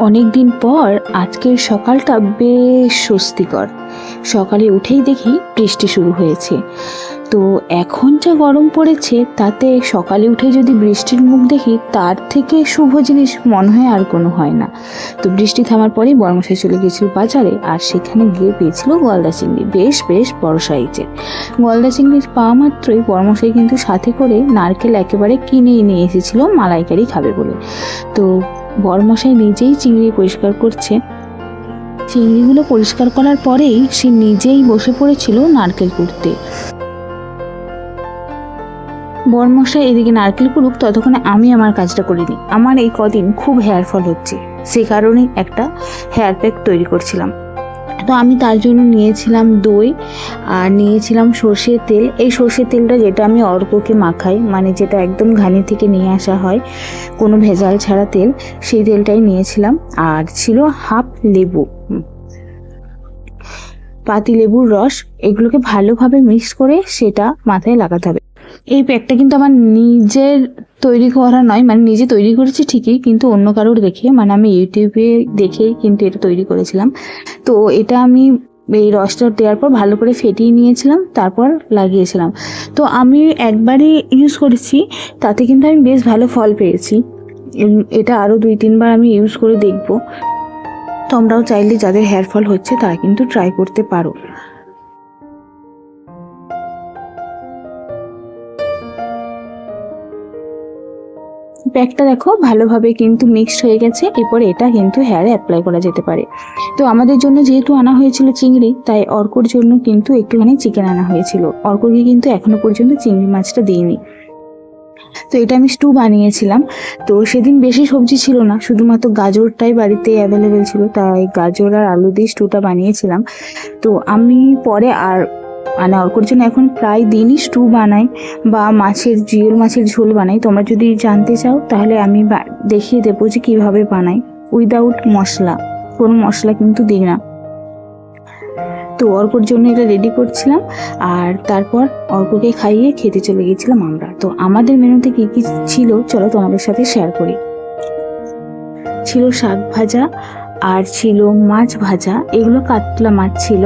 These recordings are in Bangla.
অনেক দিন পর আজকের সকালটা বেশ স্বস্তিকর। সকালে উঠেই দেখি বৃষ্টি শুরু হয়েছে। তো এখন যা গরম পড়েছে, তাতে সকালে উঠে যদি বৃষ্টির মুখ দেখি, তার থেকে শুভ জিনিস মনে হয় আর কোনো হয় না। তো বৃষ্টি থামার পরেই বর্মশাই চলে গেছিল বাজারে, আর সেখানে গিয়ে পেয়েছিল গলদা চিংড়ি। বেশ বেশ বড় সাইজের। গলদা চিংড়ির পাওয়া মাত্রই বর্মশাই কিন্তু সাথে করে নারকেল একেবারে কিনে নিয়ে এসেছিল, মালাইকারি খাবে বলে। তো বরমশাই নিজেই চিংড়ি পরিষ্কার করছে। চিংড়িগুলো পরিষ্কার করার পরেই সে নিজেই বসে পড়েছিল নারকেল কুড়তে বরমশাই এদিকে নারকেল কুড়ুক ততক্ষণে আমি আমার কাজটা করে নিই। আমার এই কদিন খুব হেয়ার ফল হচ্ছে। সে কারণেই একটা হেয়ার প্যাক তৈরি করছিলাম। তো আমি তার জন্য নিয়েছিলাম দই আর নিয়েছিলাম সর্ষের তেল। এই সর্ষের তেলটা যেটা আমি অর্ককে মাখাই মানে যেটা একদম ঘানি থেকে নিয়ে আসা হয়, কোনো ভেজাল ছাড়া তেল, সেই তেলটাই নিয়েছিলাম। আর ছিল হাফ লেবু। পাতি লেবুর রস, এগুলোকে ভালোভাবে মিক্স করে সেটা মাথায় লাগাতে হবে। এই প্যাকটা কিন্তু আমার নিজের তৈরি করা নয় মানে নিজে তৈরি করেছি ঠিকই, কিন্তু অন্য কারোর দেখে মানে আমি ইউটিউবে দেখেই কিন্তু এটা তৈরি করেছিলাম। তো এটা আমি এই রসটা দেওয়ার পর ভালো করে ফেটিয়ে নিয়েছিলাম, তারপর লাগিয়েছিলাম। তো আমি একবারই ইউজ করেছি, তাতে কিন্তু আমি বেশ ভালো ফল পেয়েছি। এটা আরও দুই, তিনবার আমি ইউজ করে দেখব। তোমরাও চাইলে যাদের হেয়ার ফল হচ্ছে, তারা কিন্তু ট্রাই করতে পারো। প্যাকটা দেখো, ভালোভাবে কিন্তু মিক্সড হয়ে গেছে। এরপরে এটা কিন্তু হেয়ারে অ্যাপ্লাই করা যেতে পারে। তো আমাদের জন্য যেহেতু আনা হয়েছিল চিংড়ি, তাই অর্কর জন্য কিন্তু একটুখানি চিকেন আনা হয়েছিল। অর্ককে কিন্তু এখনও পর্যন্ত চিংড়ি মাছটা দিইনি। তো এটা আমি স্টু বানিয়েছিলাম। তো সেদিন বেশি সবজি ছিল না, শুধুমাত্র গাজরটাই বাড়িতে অ্যাভেলেবেল ছিল, তাই গাজর আর আলু দিয়ে স্টুটা বানিয়েছিলাম। তো আমি পরে আর মানে অর্কর জন্য এখন প্রায় দিনই স্টু বানাই বা মাছের জিওল মাছের ঝোল বানাই। তোমরা যদি জানতে চাও, তাহলে আমি দেখিয়ে দেবো যে কীভাবে বানাই। উইদাউট মশলা, কোনো মশলা কিন্তু দিই না। তো অর্কর জন্য এটা রেডি করছিলাম, আর তারপর অর্ককে খাইয়ে খেতে চলে গেছিলাম আমরা। তো আমাদের মেনুতে কি কি ছিল, চলো তোমাদের সাথে শেয়ার করি। ছিল শাক ভাজা, আর ছিল মাছ ভাজা, এগুলো কাতলা মাছ ছিল।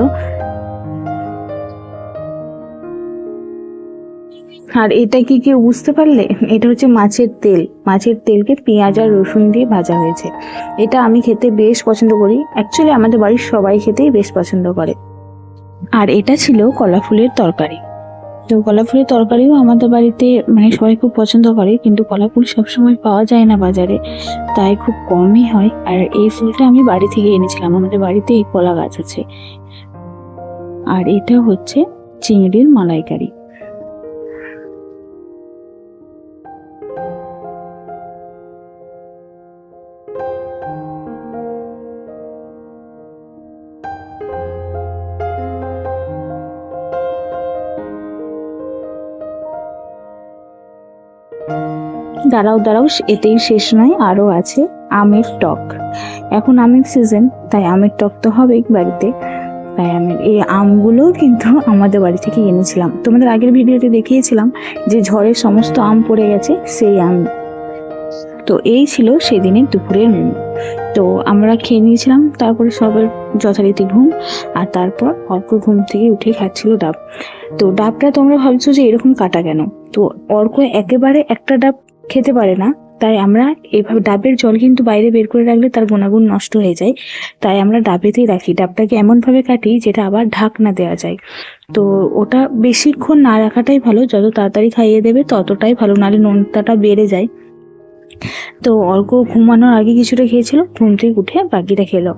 আর এটা কি কেউ বুঝতে পারলে? এটা হচ্ছে মাছের তেল। মাছের তেলকে পেঁয়াজ আর রসুন দিয়ে ভাজা হয়েছে। এটা আমি খেতে বেশ পছন্দ করি। অ্যাকচুয়ালি আমাদের বাড়ির সবাই খেতেই বেশ পছন্দ করে। আর এটা ছিল কলা ফুলের তরকারি। তো কলা ফুলের তরকারিও আমাদের বাড়িতে মানে সবাই খুব পছন্দ করে, কিন্তু কলা ফুল সবসময় পাওয়া যায় না বাজারে। তাই খুব কমই হয়। আর এই ফুলটা আমি বাড়ি থেকে এনেছিলাম। আমাদের বাড়িতে এই কলা গাছ আছে। আর এটা হচ্ছে চিংড়ির মালাইকারি। দাঁড়াও দাঁড়াও এতেই শেষ নয়, আরও আছে আমের টক। এখন আমের সিজন তাই আমের টক তো হবেই বাড়িতে। তাই আমের এই আমগুলোও কিন্তু আমাদের বাড়ি থেকে এনেছিলাম। তোমাদের আগের ভিডিওতে দেখিয়েছিলাম যে ঝড়ের সমস্ত আম পড়ে গেছে, সেই আম। তো এই ছিল সেদিনের দুপুরের মেনু তো আমরা খেয়ে নিয়েছিলাম, তারপরে সবার যথারীতি ঘুম, আর তারপর অর্ক ঘুম থেকে উঠে খাচ্ছিল ডাব। তো ডাবটা তোমরা ভাবছ যে এরকম কাটা কেন? তো অর্ক একেবারে একটা ডাব খেতে পারে না। তাই আমরা এভাবে ডাবের জল কিন্তু বাইরে বের করে রাখলে তার গুণাগুণ নষ্ট হয়ে যায়। তাই আমরা ডাবেতেই রাখি। ডাবটাকে এমনভাবে কাটি যেটা আবার ঢাকনা দেওয়া যায়। তো ওটা বেশিক্ষণ না রাখাটাই ভালো। যত তাড়াতাড়ি খাইয়ে দেবে ততটাই ভালো। নাহলে নোনতাটা বেড়ে যায়। তো অল্প ঘুমানোর আগে কিছুটা খেয়েছিল। ঘুম থেকে উঠে বাকিটা খেলো।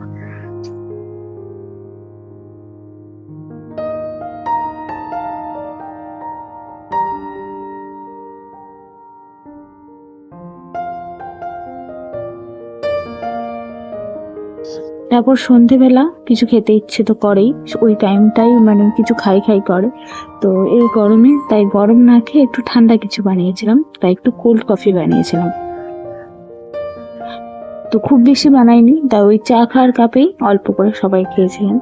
তারপর সন্ধেবেলা কিছু খেতে ইচ্ছে তো করেই। ওই টাইমটাই মানে কিছু খাই খাই করে। তো এই গরমে তাই গরম না খেয়ে একটু ঠান্ডা কিছু বানিয়েছিলাম। তাই একটু কোল্ড কফি বানিয়েছিলাম। তো খুব বেশি বানাইনি। তাই ওই চা খাওয়ার কাপেই অল্প করে সবাই খেয়েছিলেন।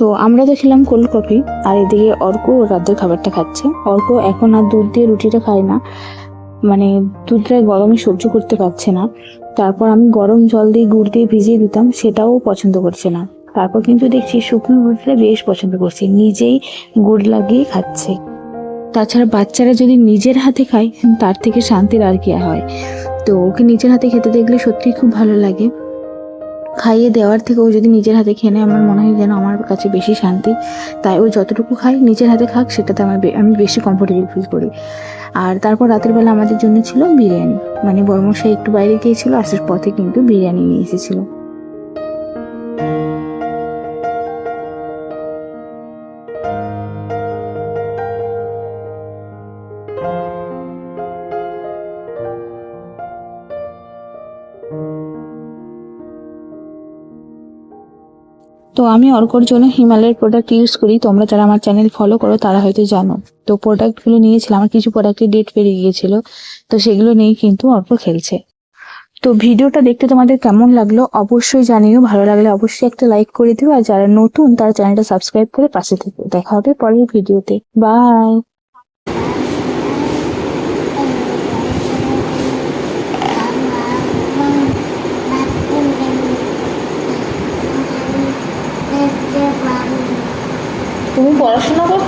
তো আমরা তো খেলাম কোল্ড কফি আর এদিকে অর্ক ওর রাতের খাবারটা খাচ্ছে। অর্ক এখন আর দুধ দিয়ে রুটিটা খায় না। মানে দুধটা গরমে সহ্য করতে পারছে না। তারপর আমি গরম জল দিয়ে গুড় দিয়ে ভিজিয়ে দিতাম, সেটাও পছন্দ করছে না। তারপর কিন্তু দেখছি শুকনো রুটিটা বেশ পছন্দ করছে, নিজেই গুড় লাগিয়ে খাচ্ছে। তাছাড়া বাচ্চারা যদি নিজের হাতে খায়, তার থেকে শান্তির আর কি হয়। তো ওকে নিজের হাতে খেতে দেখলে সত্যিই খুব ভালো লাগে। খাইয়ে দেওয়ার থেকে ও যদি নিজের হাতে খেয়ে নেয়, আমার মনে হয় যেন আমার কাছে বেশি শান্তি। তাই ও যতটুকু খায়, নিজের হাতে খাক, সেটাতে আমার আমি বেশি কমফোর্টেবল ফিল করি। আর তারপর রাতের বেলা আমাদের জন্য ছিল বিরিয়ানি। মানে বর্মশাই একটু বাইরে গিয়েছিল, আসার পথে কিন্তু বিরিয়ানি নিয়ে এসেছিল। তো আমি অর্কর জন্য হিমালয়ের প্রোডাক্ট ইউজ করি। তোমরা যারা আমার চ্যানেল ফলো করো, তারা হয়তো জানো। তো প্রোডাক্টগুলো নিয়েছিলাম, আমার কিছু প্রোডাক্টের ডেট পেরিয়ে গিয়েছিল। তো সেগুলো নিয়ে কিন্তু অর্ক খেলছে। তো ভিডিওটা দেখতে তোমাদের কেমন লাগল অবশ্যই জানিও। ভালো লাগলে অবশ্যই একটা লাইক করে দিও। আর যারা নতুন, তারা চ্যানেলটা সাবস্ক্রাইব করে পাশে থেকে। দেখা হবে পরের ভিডিওতে বাই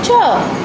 Joe.